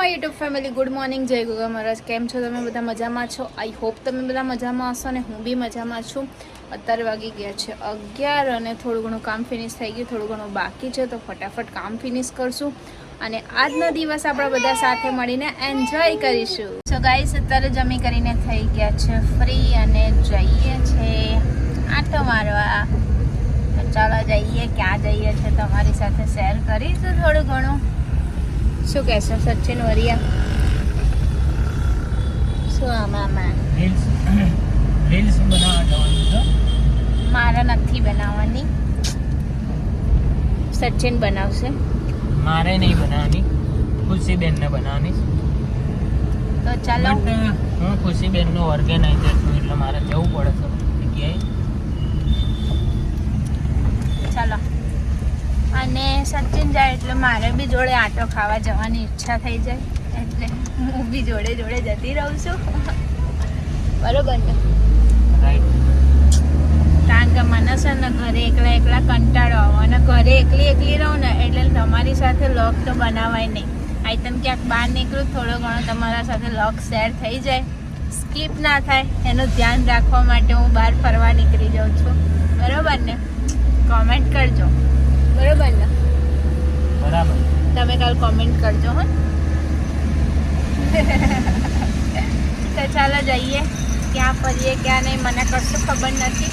My YouTube family, good morning, જય ગુગા મહારાજ. કેમ છો તમે? બધા મજામાં છો? આઈ હોપ તમે બધા મજામાં હશો અને હું બી મજામાં છું. અત્યારે વાગી ગયા છે અગિયાર અને થોડું ઘણું કામ ફિનિશ થઈ ગયું, થોડું ઘણું બાકી છે, તો ફટાફટ કામ ફિનિશ કરશું. અને આજનો દિવસ આપણે બધા સાથે મળીને એન્જોય કરીશું. સો ગાઈસ અત્યારે જમી કરીને થઈ ગયા છે ફ્રી અને જઈએ છે આટો મારવા. ચાલો જઈએ, ક્યાં જઈએ છે તમારી સાથે શેર કરીશું થોડું ઘણું. શું કહેશો સચિન વરિયા? શું આમાં રીલ્સ રીલ્સ બનાવવા જવાનું છે. મારા નથી બનાવવાની. સચિન બનાવશે. મારે નહીં બનાવવાની. ખુશીબેનને બનાવવાની. તો ચાલો. હું ખુશીબેનનો ઓર્ગેનાઇઝર છું એટલે મારે જવું પડે છે જગ્યાએ. ચાલો. અને સચિન જાય એટલે મારે બી જોડે આટો ખાવા જવાની ઈચ્છા થઈ જાય. એટલે હું બી જોડે જોડે જતી રહું છું. બરોબર ને? કારણ કે મને છે ને ઘરે એકલા એકલા કંટાળો આવો અને ઘરે એકલી એકલી રહું ને એટલે તમારી સાથે લોક તો બનાવાય નહીં. આઈટમ ક્યાંક બહાર નીકળું થોડો ઘણો તમારા સાથે લોક શેર થઈ જાય. સ્કીપ ના થાય. એનું ધ્યાન રાખવા માટે હું બહાર ફરવા નીકળી જાઉં છું. બરોબર ને? કોમેન્ટ કરજો. બરોબર ને બરાબર તમે કાલ કોમેન્ટ કરજો હો તો ચાલો જઈએ ક્યાં ફરીએ ક્યાં નહીં મને કશું ખબર નથી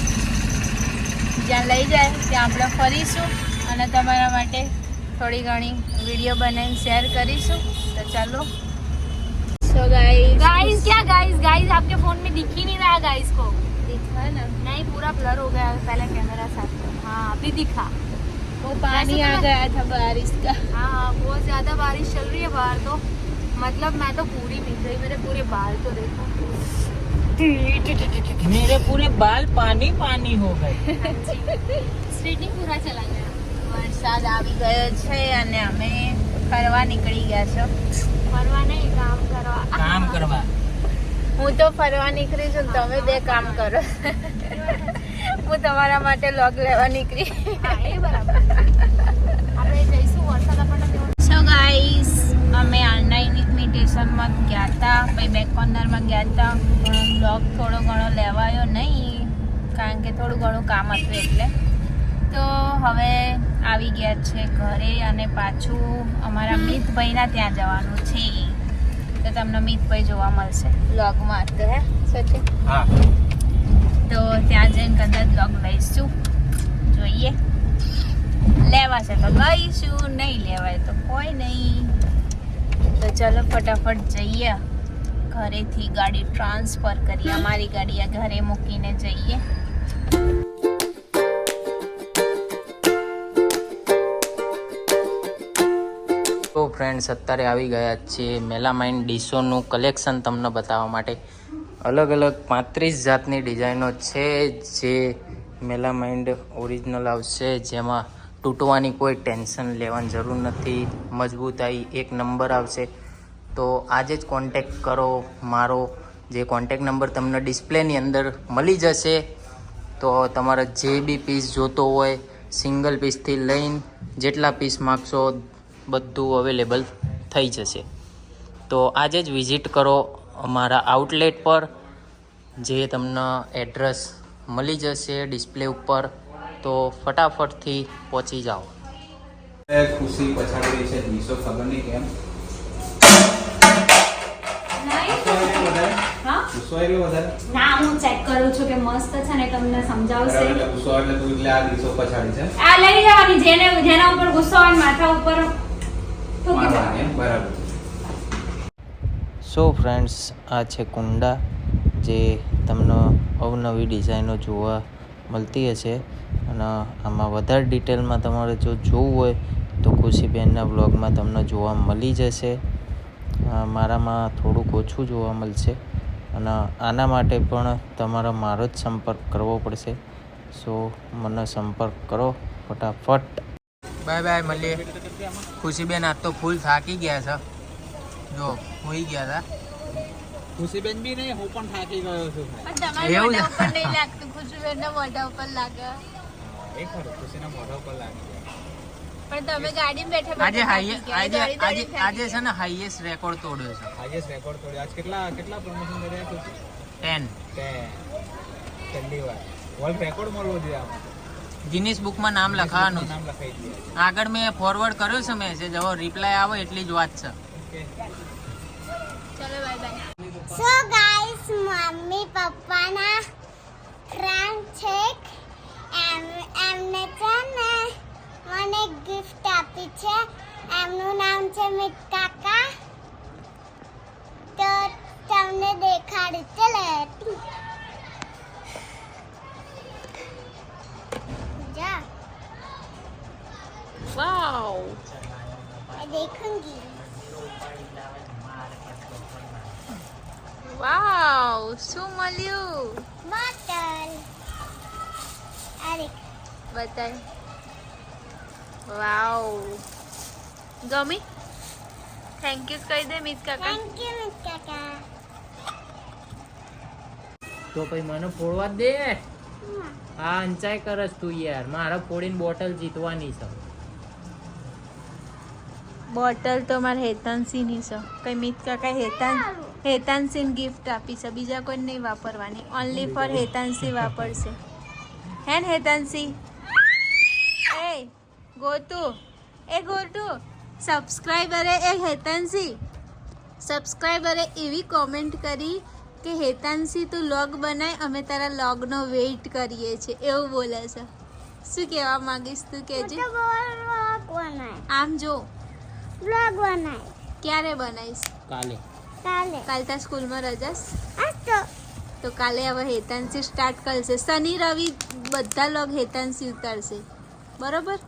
જ્યાં લઈ જાય ત્યાં આપણે ફરીશું અને તમારા માટે થોડી ઘણી વિડીયો બનાવીને શેર કરીશું તો ચાલો સો ગાઈસ गाइस क्या गाइस गाइस आपके फोन में दिख ही नहीं रहा गाइस को दिखा ना नहीं पूरा ब्लर हो गया पहले कैमरा साथ में हाँ अभी दिखा वो पानी आ गया था बारिश का हाँ बहुत ज्यादा बारिश चल रही है बाहर तो मतलब मैं तो पूरी भीग गई मेरे पूरे बाल तो देखो मेरे पूरे बाल पानी पानी हो गए स्ट्रेटनिंग पूरा चला गया વરસાદ આવી ગયો છે અને અમે ફરવા નીકળી ગયા છો फरवा नहीं काम करवा કામ કરવા હું તો ફરવા નીકળી છું ને તમે બે કામ કરો હું તમારા માટે લોગ લેવા નીકળી. સો ગાઈસ અમે ઓનલાઈન ઇન્વિટેશનમાં ગયા હતા પછી બેક કોર્નરમાં ગયા હતા પણ બ્લોગ થોડો ઘણો લેવાયો નહીં કારણ કે થોડું ઘણું કામ હતું એટલે. તો હવે આવી ગયા છે ઘરે અને પાછું અમારા મિતભાઈના ત્યાં જવાનું છે. તો તમને મિતભાઈ જોવા મળશે. બ્લોગમાં તો હે સચિન હા. તો ત્યાં જઈને કદાચ બ્લોગ લઈશું. જોઈએ. લેવાશે તો લઈશું, નહીં લેવાય તો કોઈ નહીં. તો ચલો ફટાફટ જઈએ. ઘરેથી ગાડી ટ્રાન્સફર કરીએ અમારી ગાડી ઘરે મૂકીને જઈએ. તો ફ્રેન્ડ્સ અત્યારે આવી ગયા છીએ મેલામાઇન ડીશોનું કલેક્શન તમને બતાવવા માટે. અલગ અલગ પાંત્રીસ જાતની ડિઝાઇનો છે જે મેલામાઇન્ડ ઓરિજિનલ આવશે, જેમાં તૂટવાની કોઈ ટેન્શન લેવાની જરૂર નથી મજબૂતાઈ એક નંબર આવશે. તો આજે જ કોન્ટેક કરો મારો, જે કોન્ટેક નંબર તમને ડિસ્પ્લેની અંદર મળી જશે. તો તમારે જે બી પીસ જોતો હોય સિંગલ પીસથી લઈને જેટલા પીસ માગશો, બધું અવેલેબલ થઈ જશે. તો આજે જ વિઝિટ કરો અમારા આઉટલેટ પર જે તમને એડ્રેસ મળી જશે ડિસ્પ્લે ઉપર તો ફટાફટથી પહોંચી જાઓ. ખુશી પછાડી રહી છે મીશો ખબર નહીં કેમ? ગુસ્સો આવ્યો વધારે? ગુસ્સો? ના હું ચેક કરું છું કે મસ્ત છે ને તમને સમજાવશે. એટલે ગુસ્સો એટલે તું એટલે આ દીસો પછાડી છે? આ લઈ જવાની જેને જેના ઉપર ગુસ્સો હોય માથા ઉપર? બરાબર. સો ફ્રેન્ડ્સ, આ છે કુંડા જે તમને અવનવી ડિઝાઇનો જોવા મળતી હશે અને આમાં વધારે ડિટેલમાં તમારે જો જોવું હોય તો ખુશીબેનના બ્લોગમાં તમને જોવા મળી જશે. મારામાં થોડુંક ઓછું જોવા મળશે અને આના માટે પણ તમારે મારો જ સંપર્ક કરવો પડશે. સો, મને સંપર્ક કરો ફટાફટ. બાય બાય, મળીએ. ખુશીબેન, આજ તો ફૂલ થાકી ગયા છે. જો હોઈ ગયા હતા ખુશીબેન બી નહીં હું પણ થાકી ગયો છું. પણ એવું ઉપર નહીં લાગતું ખુશીબેનના મોઢા ઉપર લાગે. એ ખરું ખુશીના મોઢા ઉપર લાગી. પણ તમે ગાડીમાં બેઠા આજે. આજે આજે આજે છે ને હાઈએસ્ટ રેકોર્ડ તોડ્યો છે. હાઈએસ્ટ રેકોર્ડ તોડ્યો. આજ કેટલા કેટલા પ્રમોશન કર્યા છે? 10 10 પહેલી વાર. વર્લ્ડ રેકોર્ડ મળવો જોઈએ આમાં. ગિનિસ બુકમાં નામ લખાવાનું આગળ મેં ફોરવર્ડ કર્યો છે મેસેજ હવે રિપ્લાય આવે એટલી જ વાત છે. ચલો bye bye so guys mummy પપ્પાના ફ્રેન્ડ છે એમ એમને છે ને મને ગિફ્ટ આપી છે. એમનું નામ છે મિત કાકા. તો તમને દેખાડું ચલો જા. વાવ દેખુંગી. વાવ શું મળ્યું મટન આરિક બતાય વાવ ગમી થેન્ક યુ કહી દે મિત કાકા થેન્ક યુ તો પછી મને ફોડવા દે. હા. અંચાઈ કરસ તું યાર. મારા ફોડીને બોટલ જીતવાની છે. બોટલ તો મારે હેતાનસિંહની છે. કંઈ મિત કાકા હેતાન હેતાનસિંહ ગિફ્ટ આપી છે. બીજા કોઈ નહીં વાપરવાની. ઓનલી ફોર હેતાનસિંહ વાપરશે. હે ને હેતાનસિંહ? એ ગોટુ એ ગોટુ સબસ્ક્રાઈબરે એ હેતાનસિંહ. સબસ્ક્રાઈબરે એવી કોમેન્ટ કરી કે હેતાનસિંહ તું લોગ બનાય. અમે તારા લોગનો વેઇટ કરીએ છીએ. એવું બોલે છે. શું કહેવા માંગીશ તું કહેજે આમ જો. વ્લોગ બનાય ક્યારે બનાવીશ? કાલે. કાલે. કાલ તા સ્કૂલમાં રજાસ આજ તો. કાલે હવે હેતાંશી સ્ટાર્ટ કરશે. શનિ રવિ બધા લોગ હેતાંશી ઉતારશે. બરોબર?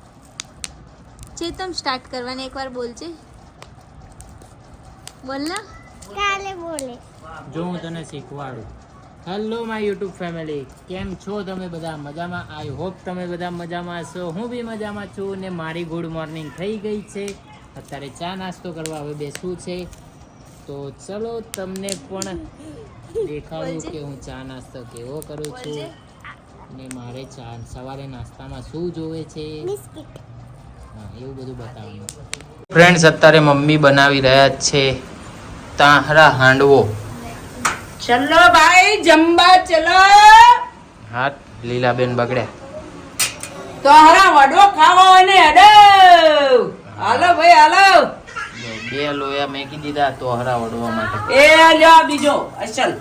ચેતમ સ્ટાર્ટ કરવાની એકવાર બોલજે. બોલ ના. કાલે બોલે. જો હું તને શીખવાડું. હેલો માય યુટ્યુબ ફેમિલી કેમ છો તમે બધા? મજામાં? આઈ હોપ તમે બધા મજામાં છો હું બી મજામાં છું ને મારી ગુડ મોર્નિંગ થઈ ગઈ છે. અત્યારે ચા નાસ્તો કરવા હવે બેસવું છે. તો ચલો તમને પણ દેખાડું કે હું ચા નાસ્તો કેવો કરું છું. ને મારે ચા સવારે નાસ્તામાં શું જોવે છે? હા એવું બધું બતાવવાનું. ફ્રેન્ડ્સ અત્યારે મમ્મી બનાવી રહ્યા છે તાહરા હાંડવો. ચલો ભાઈ જમવા ચલો. હાથ લીલાબેન બગડ્યા. તાહરા વડો ખાવો અને અડે જો બે લોયા મેકી દીધા તો હરા વડવા માટે એ લ્યો બીજો અસલ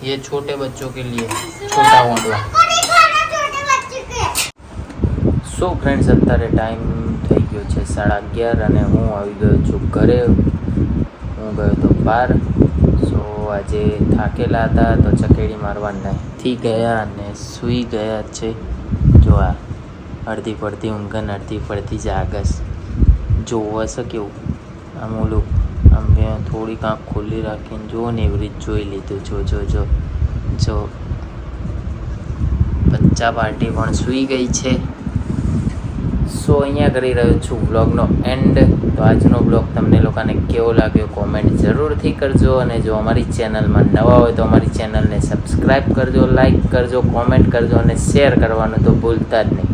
ये छोटे बच्चों के लिए छोटा वोंडवा छोटे बच्चे के સો ફ્રેન્ડ્સ અત્યારે ટાઈમ થઈ ગયો છે સાડા અગિયાર અને હું આવી ગયો છું ઘરે હું ગયો તો બહાર સો આજે થાકેલા હતા તો ચકેડી મારવા નથી ગયા અને સૂઈ ગયા છે જો આ અડધી પડતી ઊંઘન અડધી પડતી જાગસ જોવું હશે કેવું આમ ઓલું, આમ મેં થોડીક આંખ ખુલ્લી રાખીને જુઓ ને એવી રીત જોઈ લીધું. જો જો જો. જો. બચ્ચા પાર્ટી પણ સૂઈ ગઈ છે. સો અહીંયા કરી રહ્યો છું બ્લોગનો એન્ડ તો આજનો બ્લોગ તમને લોકોને કેવો લાગ્યો કોમેન્ટ જરૂરથી કરજો. અને જો અમારી ચેનલમાં નવા હોય તો અમારી ચેનલને સબસ્ક્રાઈબ કરજો લાઈક કરજો કોમેન્ટ કરજો અને શેર કરવાનું તો ભૂલતા જ નહીં.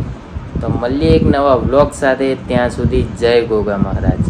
તો મળીએ એક નવા બ્લોગ સાથે. ત્યાં સુધી જય ગોગા મહારાજ.